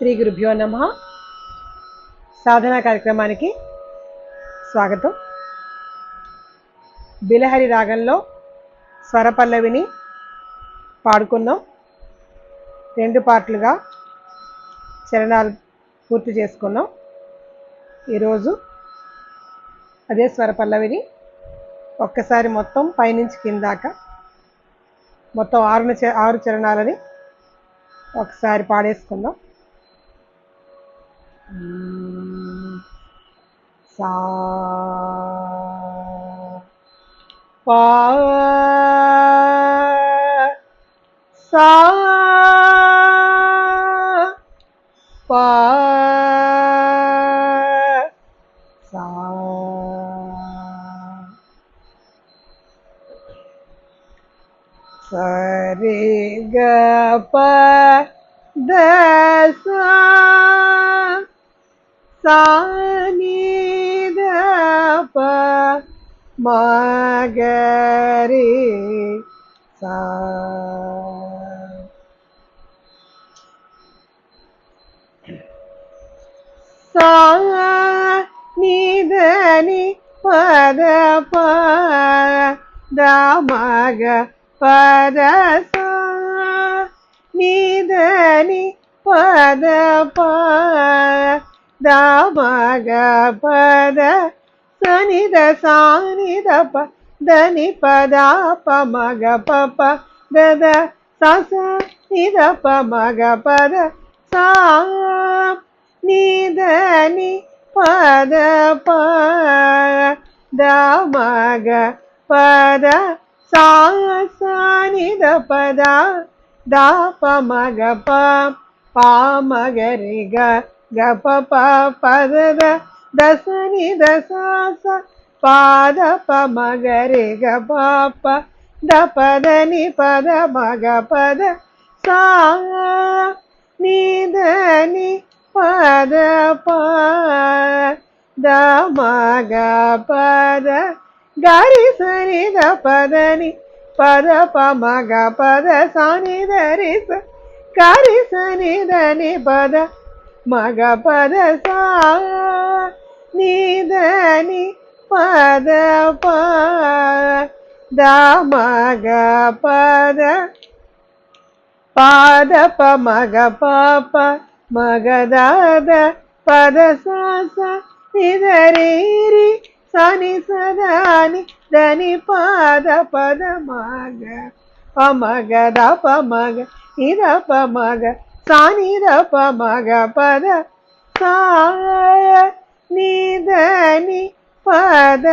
శ్రీ గురుభ్యో నమ. సాధనా కార్యక్రమానికి స్వాగతం. బిలహరి రాగంలో స్వరపల్లవిని పాడుకున్నాం. రెండు పాటలుగా చరణాలు పూర్తి చేసుకున్నాం. ఈరోజు అదే స్వరపల్లవిని ఒక్కసారి మొత్తం పైనుంచి కిందాక మొత్తం ఆరు చ- ఆరు చరణాలని ఒకసారి పాడేసుకుందాం మ్మ్. సా పా సా పా ని ద ప మ గ రి సా సా ని ద ని ప ద ప ద మ గ ప ద సా ని ద ని ప ద ప ద మ గ ప ద స ని ద సా ని ద ప ద ని ప ద ప మ గ ప ప ద ద స స ని ద ప మ గ ప ద సా ని ద ని ప ద ప ద మ గ ప ద సా స ని ద ప ద ద ప మ గ ప ప మ మగపరసా రి గ గ ప ప పాద ప మగ పాప మగ దాద పద సాస నిదరేరి సని సదాని దని పాద పద మగ పమగ ద మగ ఇద పమగ మగ సాని ద ప మగ పద సా నిదని పద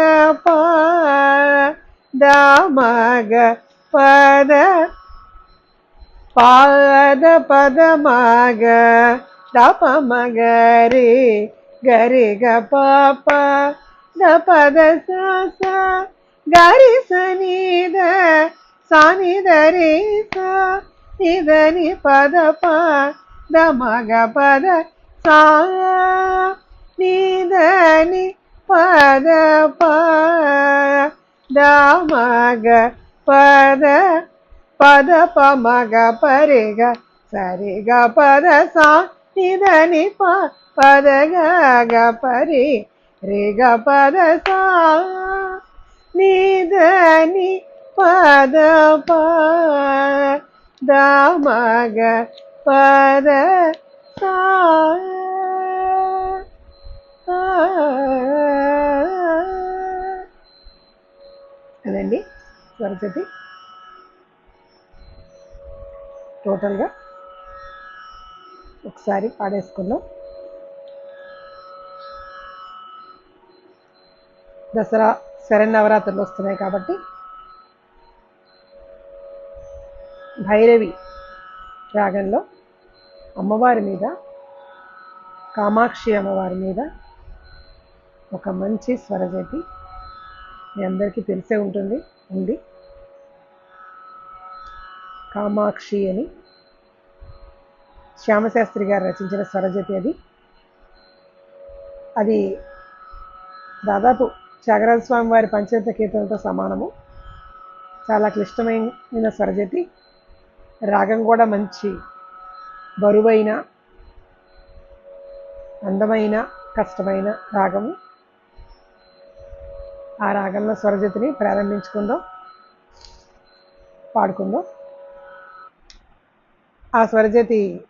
ప ద మగ పద పాద పద మగ దప మగ రే గరి గ పాప ద పద సా సా గరి సని ద సాని ద రే సా నిద ని పద ప ద మగ పద సా నిద ని పద ప ద మగ పద పద ప మగ పరి గ సరి గ పద సా నిద ని ప పద గ గ పరి రి గ పద సా నిద ని పద ప దామగ పర అదండి స్వరజతి టోటల్గా ఒకసారి పాడేసుకున్నాం దసరా శరన్నవరాత్రులు వస్తున్నాయి కాబట్టి భైరవి రాగంలో అమ్మవారి మీద కామాక్షి అమ్మవారి మీద ఒక మంచి స్వరజతి మీ అందరికీ తెలిసే ఉంటుంది ఉంది. కామాక్షి అని శ్యామశాస్త్రి గారు రచించిన స్వరజతి అది. అది దాదాపు త్యాగరాజస్వామి వారి పంచరత్న కీర్తనతో సమానము. చాలా క్లిష్టమైన స్వరజతి రాగం కూడా మంచి బరువైన అందమైన కష్టమైన రాగము ఆ రాగంలో స్వరజతిని ప్రారంభించుకుందాం పాడుకుందాం. ఆ స్వరజతి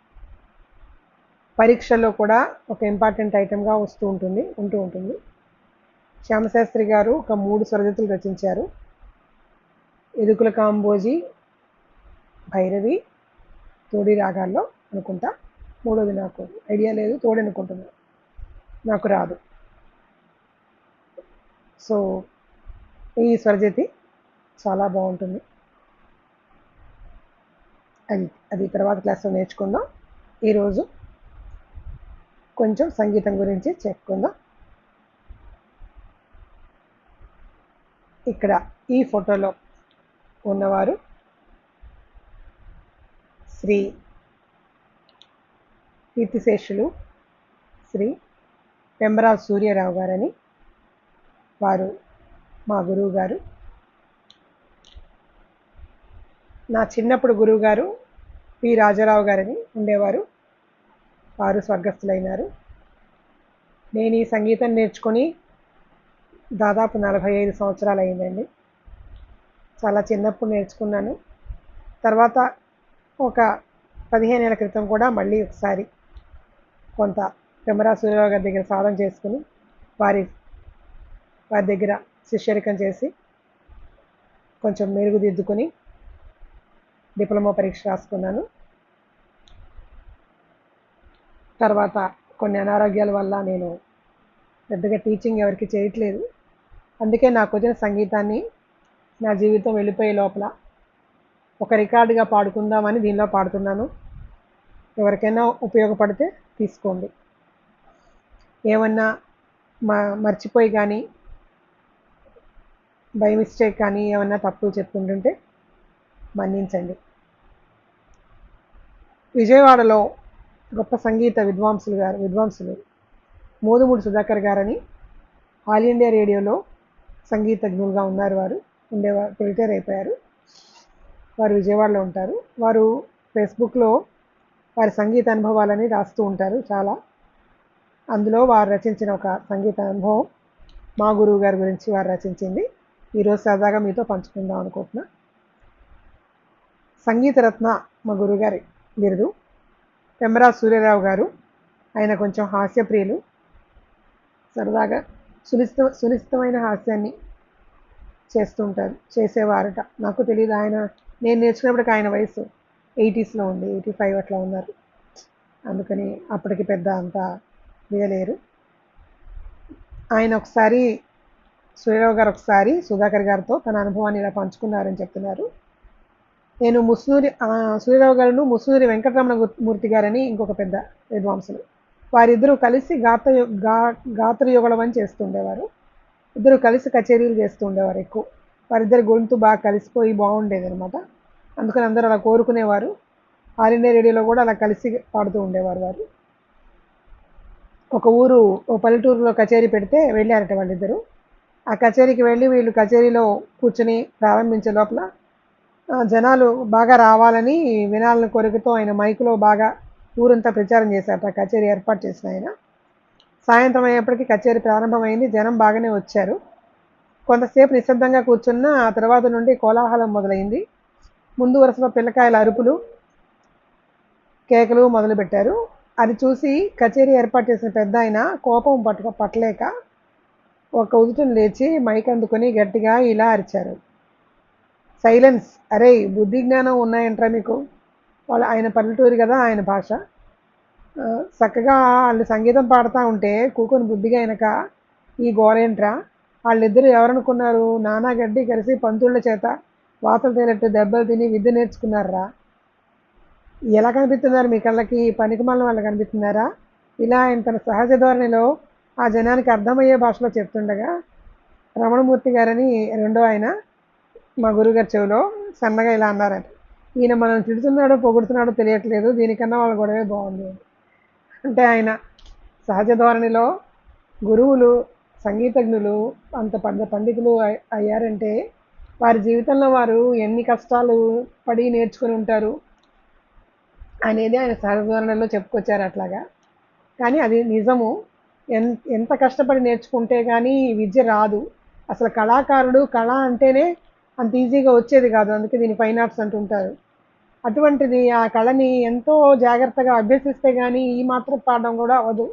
పరీక్షల్లో కూడా ఒక ఇంపార్టెంట్ ఐటెంగా వస్తూ ఉంటుంది ఉంటూ ఉంటుంది. శ్యామశాస్త్రి గారు ఒక మూడు స్వరజతులు రచించారు. ఎదుకుల కాంబోజీ భైరవి తోడి రాగాల్లో అనుకుంటా మూడోది నాకు ఐడియా లేదు తోడు అనుకుంటున్నాను నాకు రాదు. సో ఈ స్వరజతి చాలా బాగుంటుంది. అది అది తర్వాత క్లాస్లో నేర్చుకుందాం. ఈరోజు కొంచెం సంగీతం గురించి చెప్పుకుందాం. ఇక్కడ ఈ ఫోటోలో ఉన్నవారు శ్రీ కీర్తిశేషులు శ్రీ పెంబరావు సూర్యరావు గారని వారు మా గురువు గారు నా చిన్నప్పుడు గురువు గారు పి రాజారావు గారని ఉండేవారు. వారు స్వర్గస్థులైనారు. నేను ఈ సంగీతం నేర్చుకొని దాదాపు నలభై ఐదు సంవత్సరాలు అయిందండి. చాలా చిన్నప్పుడు నేర్చుకున్నాను. తర్వాత ఒక పదిహేను ఏళ్ళ క్రితం కూడా మళ్ళీ ఒకసారి కొంత పెమరా సూర్యరావు గారి దగ్గర సాధన చేసుకుని వారి వారి దగ్గర శిష్యరికం చేసి కొంచెం మెరుగుదిద్దుకొని డిప్లొమా పరీక్ష రాసుకున్నాను. తర్వాత కొన్ని అనారోగ్యాల వల్ల నేను పెద్దగా టీచింగ్ ఎవరికి చేయట్లేదు. అందుకే నాకు వచ్చిన సంగీతాన్ని నా జీవితం వెళ్ళిపోయే లోపల ఒక రికార్డుగా పాడుకుందామని దీనిలో పాడుతున్నాను. ఎవరికైనా ఉపయోగపడితే తీసుకోండి. ఏమన్నా మా మర్చిపోయి కానీ బై మిస్టేక్ కానీ ఏమన్నా తప్పులు చెప్పుకుంటుంటే మన్నించండి. విజయవాడలో గొప్ప సంగీత విద్వాంసులు గారు విద్వాంసులు మోదుమూడి సుధాకర్ గారని ఆల్ ఇండియా రేడియోలో సంగీతజ్ఞులుగా ఉన్నారు వారు. ఉండేవారు రిటైర్ అయిపోయారు వారు విజయవాడలో ఉంటారు. వారు ఫేస్బుక్లో వారి సంగీత అనుభవాలని రాస్తూ ఉంటారు చాలా. అందులో వారు రచించిన ఒక సంగీత అనుభవం మా గురువు గారి గురించి వారు రచించింది. ఈరోజు సరదాగా మీతో పంచుకుందాం అనుకుంటున్నా. సంగీతరత్న మా గురువుగారి బిరుదు పెమ్మరా సూర్యరావు గారు. ఆయన కొంచెం హాస్యప్రియులు. సరదాగా సునిశ్చిత సునిశ్చితమైన హాస్యాన్ని చేస్తుంటారు చేసేవారట. నాకు తెలియదు ఆయన నేను నేర్చుకున్నప్పటికి ఆయన వయసు ఎయిటీస్లో ఉంది ఎయిటీ ఫైవ్ అట్లా ఉన్నారు. అందుకని అప్పటికి పెద్ద అంత దిగలేరు ఆయన ఒకసారి సూర్యరావు గారు ఒకసారి సుధాకర్ గారితో తన అనుభవాన్ని ఇలా పంచుకున్నారని చెప్తున్నారు. నేను ముస్నూరి సూర్యరావు గారును ముస్నూరి వెంకటరమణ మూర్తి గారని ఇంకొక పెద్ద విద్వాంసులు. వారిద్దరూ కలిసి గాత గా గాత్రయుగళం అని చేస్తుండేవారు ఇద్దరు కలిసి కచేరీలు చేస్తూ ఉండేవారు ఎక్కువ. వారిద్దరి గొంతు బాగా కలిసిపోయి బాగుండేది అనమాట అందుకని అందరూ అలా కోరుకునేవారు. ఆల్ ఇండియా రేడియోలో కూడా అలా కలిసి పాడుతూ ఉండేవారు వారు. ఒక ఊరు ఓ పల్లెటూరులో కచేరీ పెడితే వెళ్ళారట వాళ్ళిద్దరు. ఆ కచేరీకి వెళ్ళి వీళ్ళు కచేరీలో కూర్చొని ప్రారంభించే లోపల జనాలు బాగా రావాలని వినాలని కోరికతో ఆయన మైకులో బాగా ఊరంతా ప్రచారం చేశారట కచేరీ ఏర్పాటు చేసిన ఆయన. సాయంత్రం అయ్యేప్పటికీ కచేరీ ప్రారంభమైంది జనం బాగానే వచ్చారు. కొంతసేపు నిశ్శబ్దంగా కూర్చున్న ఆ తర్వాత నుండి కోలాహలం మొదలైంది. ముందు వరుసలో పిల్లకాయల అరుపులు కేకలు మొదలుపెట్టారు. అది చూసి కచేరీ ఏర్పాటు చేసిన పెద్ద ఆయన కోపం పట్టు పట్టలేక ఒక ఉదుటను లేచి మైక్ అందుకొని గట్టిగా ఇలా అరిచారు. సైలెన్స్. అరే బుద్ధి జ్ఞానం ఉన్నాయంట్రా మీకు? వాళ్ళు ఆయన పల్లెటూరు కదా ఆయన భాష. చక్కగా వాళ్ళు సంగీతం పాడుతూ ఉంటే కూకొని బుద్ధిగా వెనక ఈ గోరేంట్రా వాళ్ళిద్దరు ఎవరనుకున్నారు? నానా గడ్డి కలిసి పంతుళ్ళ చేత వాతలు తేనట్టు దెబ్బలు తిని విద్య నేర్చుకున్నారా? ఎలా కనిపిస్తున్నారు మీ కళ్ళకి? పనికిమాలిన వాళ్ళు కనిపిస్తున్నారా? ఇలా ఆయన తన సహజ ధోరణిలో ఆ జనానికి అర్థమయ్యే భాషలో చెప్తుండగా రమణమూర్తి గారని రెండో ఆయన మా గురుగారి చెవిలో సన్నగా ఇలా అన్నారంట. ఈయన మనం తిడుతున్నాడో పొగుడుతున్నాడో తెలియట్లేదు. దీనికన్నా వాళ్ళ గొడవే బాగుంది. అంటే ఆయన సహజ ధోరణిలో గురువులు సంగీతజ్ఞులు అంత పెద్ద పండితులు అయ్యారంటే వారి జీవితంలో వారు ఎన్ని కష్టాలు పడి నేర్చుకుని ఉంటారు అనేది ఆయన సహజ చెప్పుకొచ్చారు అట్లాగా. కానీ అది నిజము. ఎంత కష్టపడి నేర్చుకుంటే కానీ విద్య రాదు. అసలు కళాకారుడు కళ అంటేనే అంత ఈజీగా వచ్చేది కాదు. అందుకే దీన్ని ఫైన్ ఆర్ట్స్ అంటుంటారు. అటువంటిది ఆ కళని ఎంతో జాగ్రత్తగా అభ్యసిస్తే కానీ ఈ మాత్రం పాడడం కూడా అవదు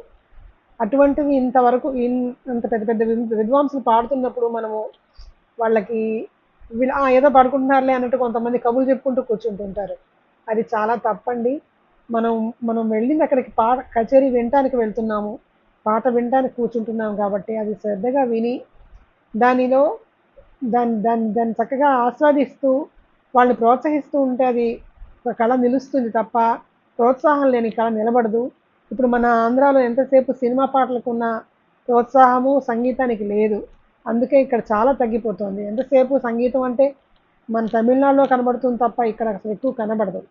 అటువంటివి ఇంతవరకు ఇంత అంత పెద్ద పెద్ద విద్వాంసులు పాడుతున్నప్పుడు మనము వాళ్ళకి వీళ్ళు "ఆ, ఏదో పాడుకుంటున్నారులే అన్నట్టు కొంతమంది కబులు చెప్పుకుంటూ కూర్చుంటుంటారు. అది చాలా తప్పండి. మనం మనం వెళ్ళింది అక్కడికి పాట కచేరీ వినటానికి వెళ్తున్నాము. పాట వినటానికి కూర్చుంటున్నాం కాబట్టి అది శ్రద్ధగా విని దానిలో దాన్ని దాన్ని దాన్ని చక్కగా ఆస్వాదిస్తూ వాళ్ళని ప్రోత్సహిస్తూ ఉంటే అది కళ నిలుస్తుంది తప్ప ప్రోత్సాహం లేని కళ నిలబడదు. ఇప్పుడు మన ఆంధ్రాలో ఎంతసేపు సినిమా పాటలకు ఉన్న ప్రోత్సాహము సంగీతానికి లేదు. అందుకే ఇక్కడ చాలా తగ్గిపోతుంది. ఎంతసేపు సంగీతం అంటే మన తమిళనాడులో కనబడుతుంది తప్ప ఇక్కడ అసలు ఎక్కువ కనబడదు.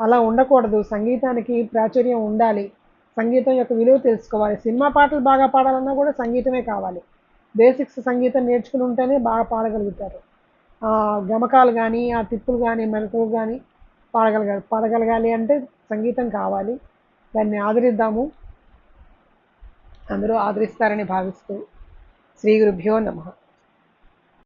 అలా ఉండకూడదు. సంగీతానికి ప్రాచుర్యం ఉండాలి. సంగీతం యొక్క విలువ తెలుసుకోవాలి. సినిమా పాటలు బాగా పాడాలన్నా కూడా సంగీతమే కావాలి. బేసిక్స్ సంగీతం నేర్చుకుని ఉంటేనే బాగా పాడగలుగుతారు. ఆ గమకాలు కానీ ఆ తిప్పులు కానీ మెలకులు కానీ పాడగలగాలి. పాడగలగాలి అంటే సంగీతం కావాలి. దాన్ని ఆదరిద్దాము. అందరూ ఆదరిస్తారని భావిస్తూ శ్రీ గురుభ్యో నమ.